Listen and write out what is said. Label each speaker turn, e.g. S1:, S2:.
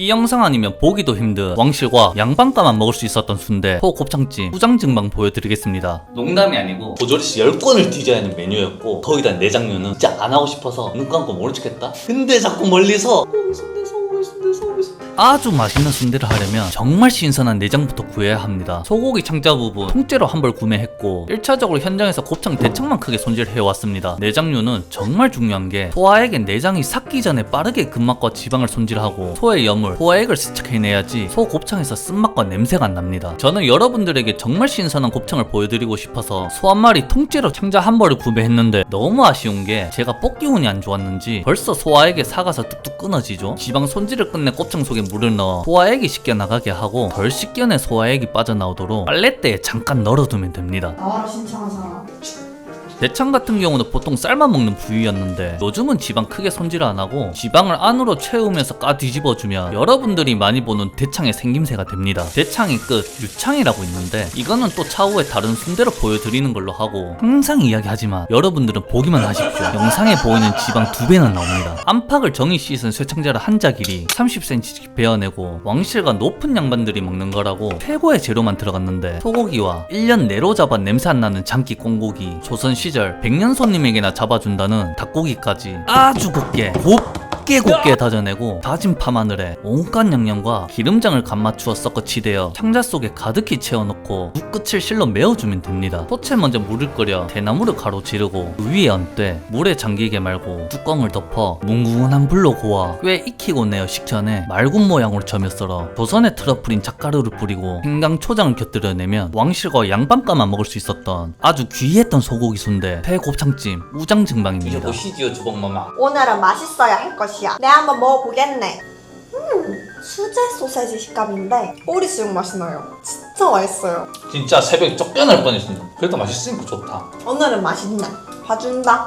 S1: 이 영상 아니면 보기도 힘든 왕실과 양반가만 먹을 수 있었던 순대, 소 곱창찜, 후장증방 보여드리겠습니다. 농담이 아니고 보조리씨 10권을 뒤져야 하는 메뉴였고 거기다 내장류는 진짜 안 하고 싶어서 눈 감고 척했다? 근데 자꾸 멀리서 아주 맛있는 순대를 하려면 정말 신선한 내장부터 구해야 합니다. 소고기 창자 부분 통째로 한 벌 구매했고 1차적으로 현장에서 곱창 대창만 크게 손질해왔습니다. 내장류는 정말 중요한 게 소화액의 내장이 삭기 전에 빠르게 근막과 지방을 손질하고 소의 염을, 소화액을 세척해내야지 소 곱창에서 쓴맛과 냄새가 안 납니다. 저는 여러분들에게 정말 신선한 곱창을 보여드리고 싶어서 소 한 마리 통째로 창자 한 벌을 구매했는데 너무 아쉬운 게 제가 뽑기 운이 안 좋았는지 벌써 소화액에 사가서 뚝뚝 끊어지죠. 지방 손질을 끝내 곱창 속에 물을 넣어 소화액이 씻겨 나가게 하고 덜 씻겨내 소화액이 빠져나오도록 빨래대에 잠깐 널어두면 됩니다.
S2: 나와라 신청한 사람.
S1: 대창 같은 경우는 보통 삶아 먹는 부위였는데 요즘은 지방 크게 손질 안 하고 지방을 안으로 채우면서 까 뒤집어주면 여러분들이 많이 보는 대창의 생김새가 됩니다. 대창의 끝 유창이라고 있는데 이거는 또 차후에 다른 순대로 보여드리는 걸로 하고 항상 이야기하지만 여러분들은 보기만 하십시오. 영상에 보이는 지방 두 배는 나옵니다. 안팎을 정이 씻은 쇠창자를 한 자길이 30cm씩 베어내고 왕실과 높은 양반들이 먹는 거라고 최고의 재료만 들어갔는데 소고기와 1년 내로 잡아 냄새 안 나는 장기 꽁고기 조선 시절 백년 손님에게나 잡아준다는 닭고기까지 아주 곱게 곱 게 곱게 다져내고 다진 파마늘에 온갖 양념과 기름장을 간 맞추어 섞어 치대어 창자 속에 가득히 채워놓고 무 끝을 실로 메워주면 됩니다. 소채 먼저 물을 끓여 대나무를 가로지르고 그 위에 얹되 물에 잠기게 말고 뚜껑을 덮어 뭉근한 불로 고아 꽤 익히고 내어 식전에 맑은 모양으로 점여 썰어 조선의 트러플인 잣가루를 뿌리고 생강 초장을 곁들여내면 왕실과 양반가만 먹을 수 있었던 아주 귀했던 소고기 순대 폐곱창찜 우장증방입니다. 보시지요 주먹마마.
S2: 오늘은 맛있어야 할 것이 야. 내가 한번 먹어보겠네. 음, 수제 소세지 식감인데 꼬리 수육 맛이 나요. 진짜 맛있어요.
S1: 진짜 새벽에 쫓겨날 뻔했습니다 그래도 맛있으니까 좋다
S2: 오늘은 맛있네. 봐준다.